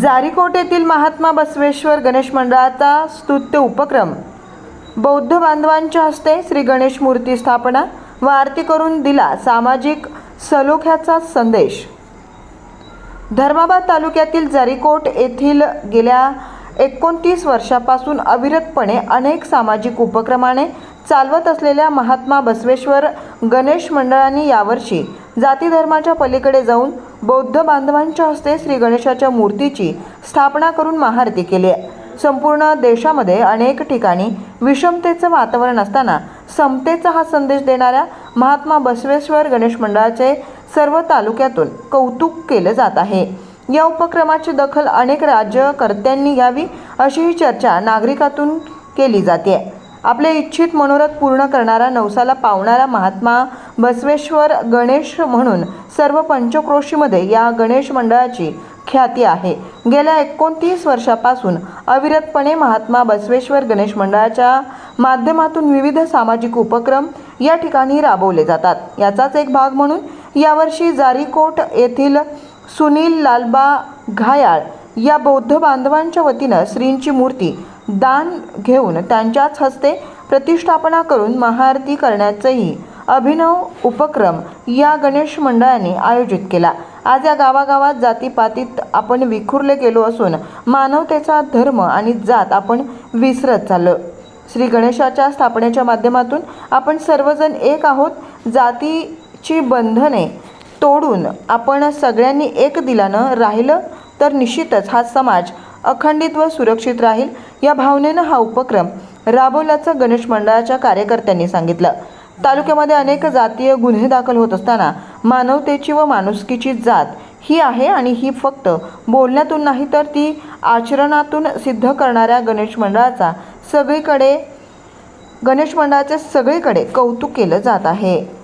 जारीकोट येथील महात्मा बसवेश्वर गणेश मंडळाचा स्तुत्य उपक्रम. बौद्ध बांधवांच्या हस्ते श्री गणेश मूर्ती स्थापना व आरती करून दिला सामाजिक सलोख्याचा संदेश. धर्माबाद तालुक्यातील जारीकोट येथील गेल्या एकोणतीस वर्षापासून अविरतपणे अनेक सामाजिक उपक्रमाने चालवत असलेल्या महात्मा बसवेश्वर गणेश मंडळांनी यावर्षी जाती धर्माच्या पलीकडे जाऊन बौद्ध बांधवांच्या हस्ते श्री गणेशाच्या मूर्तीची स्थापना करून महाआरती केली आहे. संपूर्ण देशामध्ये अनेक ठिकाणी विषमतेचं वातावरण असताना समतेचा हा संदेश देणाऱ्या महात्मा बसवेश्वर गणेश मंडळाचे सर्व तालुक्यातून कौतुक केलं जात आहे. या उपक्रमाची दखल अनेक राज्यकर्त्यांनी घ्यावी अशीही चर्चा नागरिकातून केली जाते. आपले इच्छित मनोरथ पूर्ण करणारा नवसाला पावणारा महात्मा बसवेश्वर गणेश म्हणून सर्व पंचक्रोशीमध्ये या गणेश मंडळाची ख्याती आहे. गेल्या एकोणतीस वर्षापासून अविरतपणे महात्मा बसवेश्वर गणेश मंडळाच्या माध्यमातून विविध सामाजिक उपक्रम या ठिकाणी राबवले जातात. याचाच एक भाग म्हणून यावर्षी जारीकोट येथील सुनील लालबा घायाळ या बौद्ध बांधवांच्या वतीनं श्रींची मूर्ती दान घेऊन त्यांच्याच हस्ते प्रतिष्ठापना करून महाआरती करण्याचंही अभिनव उपक्रम या गणेश मंडळाने आयोजित केला. आज या गावागावात जातीपातीत आपण विखुरले गेलो असून मानवतेचा धर्म आणि जात आपण विसरत चाललो. श्री गणेशाच्या स्थापनेच्या माध्यमातून आपण सर्वजण एक आहोत. जातीची बंधने तोडून आपण सगळ्यांनी एक दिलानं राहिलं तर निश्चितच हा समाज अखंडित व सुरक्षित राहील. या भावनेनं हा उपक्रम राबवल्याचं गणेश मंडळाच्या कार्यकर्त्यांनी सांगितलं. तालुक्यामध्ये अनेक जातीय गुन्हे दाखल होत असताना मानवतेची व माणुसकीची जात ही आहे आणि ही फक्त बोलण्यातून नाही तर ती आचरणातून सिद्ध करणाऱ्या गणेश मंडळाचा सगळीकडे गणेश मंडळाचे सगळीकडे कौतुक केलं जात आहे.